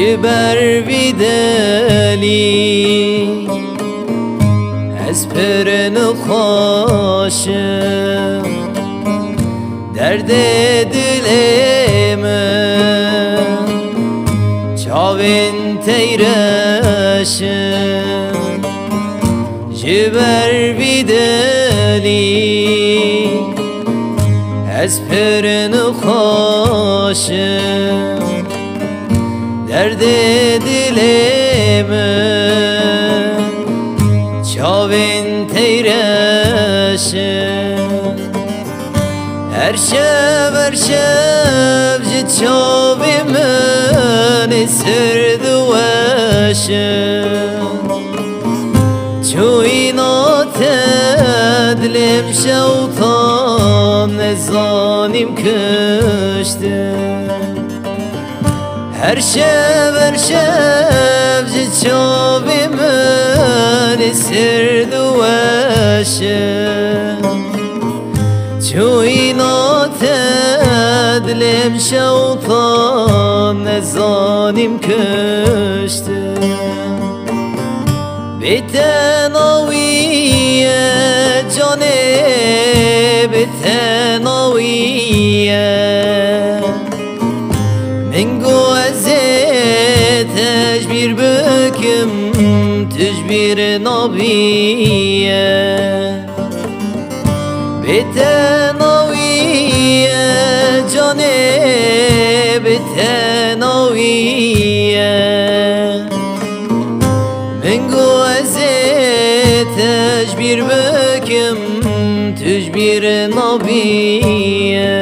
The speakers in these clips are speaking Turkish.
جبر بدلی از پر نخواشم درد دلمه چاوین تیرشم جبر بدلی از پر derde dileme Çavin teyreşe Her şev her şevci çavimeni sürdü veşe Çu inat edlim şevtan ne zanim kıştı her şev her şev ji çavê min sir diweşim چوینا تدلم شوطان نزانیم کشته به تناویه جانه به تناویه bir büküm tecbir nabiye. Bite naviye cane bite naviye. Mengo eze tecbir büküm tecbir nabiye.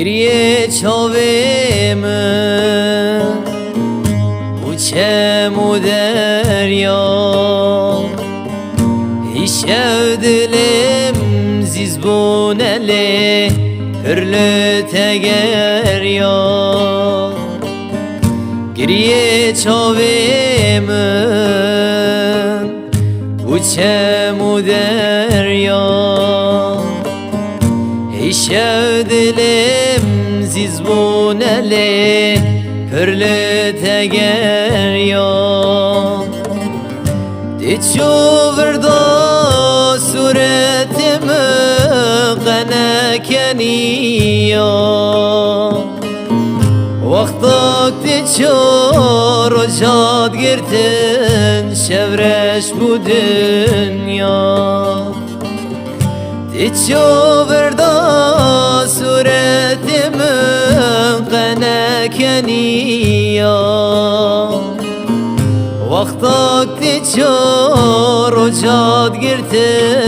Geriye çavime Uçemu derya. Hişevdilim zizbuneli Hürlü teger ya Geriye çavime Uçemu derya. Hişevdilim ziz bu nele Hürlü teger ya Diço verda suretimi qenekeniya Vaktak diço rojad girtin Şevreş bu dünya. Diço verda qenekeniya وقتك تجار وجاد قرتي